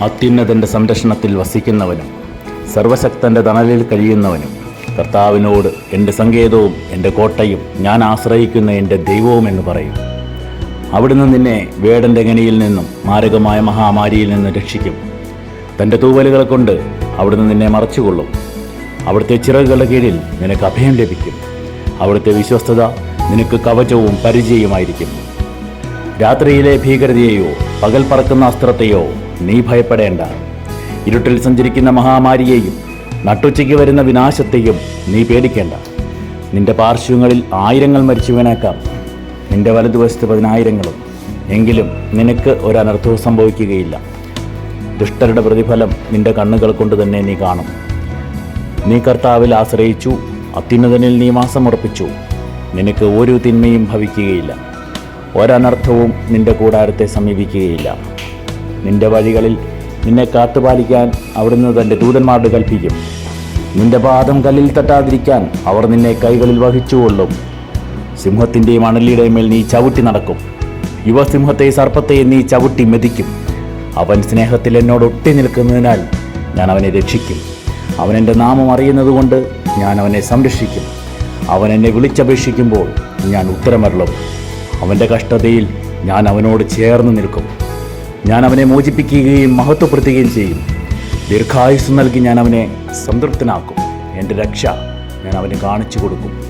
അത്യുന്നതന്റെ സംരക്ഷണത്തിൽ വസിക്കുന്നവനും സർവശക്തന്റെ തണലിൽ കഴിയുന്നവനും കർത്താവിനോട് എന്റെ സങ്കേതവും എന്റെ കോട്ടയും ഞാൻ ആശ്രയിക്കുന്ന എന്റെ ദൈവവും എന്ന് പറയും. അവിടുന്ന് നിന്നെ വേടന്റെ ഗനിയിൽ നിന്നും മാരകമായ മഹാമാരിയിൽ നിന്നും രക്ഷിക്കും. തന്റെ തൂവലുകൾ കൊണ്ട് അവിടുന്ന് നിന്നെ മറച്ചുകൊള്ളും. അവിടുത്തെ ചിറകുകളുടെ കീഴിൽ നിനക്ക് അഭയം ലഭിക്കും. അവിടുത്തെ വിശ്വസ്തത നിനക്ക് കവചവും പരിചയമായിരിക്കും. രാത്രിയിലെ ഭീകരതയെയോ പകൽ പറക്കുന്ന അസ്ത്രത്തെയോ നീ ഭയപ്പെടേണ്ട. ഇരുട്ടിൽ സഞ്ചരിക്കുന്ന മഹാമാരിയെയും നട്ടുച്ചയ്ക്ക് വരുന്ന വിനാശത്തെയും നീ പേടിക്കേണ്ട. നിന്റെ പാർശ്വങ്ങളിൽ ആയിരങ്ങൾ മരിച്ചു വീണേക്കാം നിന്റെ വലതുവശത്ത് പതിനായിരങ്ങളും. എങ്കിലും നിനക്ക് ഒരനർത്ഥവും സംഭവിക്കുകയില്ല. ദുഷ്ടരുടെ പ്രതിഫലം നിന്റെ കണ്ണുകൾ കൊണ്ട് തന്നെ നീ കാണും. നീ കർത്താവിൽ ആശ്രയിച്ചു അത്യുന്നതനിൽ നീ മാസമുറപ്പിച്ചു നിനക്ക് ഒരു തിന്മയും ഭവിക്കുകയില്ല. ഒരനർത്ഥവും നിന്റെ കൂടാരത്തെ സമീപിക്കുകയില്ല. നിന്റെ വഴികളിൽ നിന്നെ കാത്തുപാലിക്കാൻ അവിടുന്ന് തന്റെ ദൂതന്മാരോട് കൽപ്പിക്കും. നിന്റെ പാദം കല്ലിൽ തട്ടാതിരിക്കാൻ അവർ നിന്നെ കൈകളിൽ വഹിച്ചുകൊള്ളും. സിംഹത്തിന്റെയും അണലിയുടെയും മേൽ നീ ചവിട്ടി നടക്കും. യുവസിംഹത്തെ സർപ്പത്തെയും നീ ചവിട്ടി മെതിക്കും. അവൻ സ്നേഹത്തിൽ എന്നോട് ഒട്ടി നിൽക്കുന്നതിനാൽ ഞാൻ അവനെ രക്ഷിക്കും. അവൻ എന്റെ നാമം അറിയുന്നതുകൊണ്ട് ഞാൻ അവനെ സംരക്ഷിക്കും. അവൻ എന്നെ വിളിച്ചപേക്ഷിക്കുമ്പോൾ ഞാൻ ഉത്തരമരുളും. അവന്റെ കഷ്ടതയിൽ ഞാൻ അവനോട് ചേർന്ന് നിൽക്കും. ഞാൻ അവനെ മോചിപ്പിക്കുകയും മഹത്വപ്പെടുത്തുകയും ചെയ്യും. ദീർഘായുസ് നൽകി ഞാൻ അവനെ സംതൃപ്തനാക്കും. എന്റെ രക്ഷ ഞാൻ അവന് കാണിച്ചു കൊടുക്കും.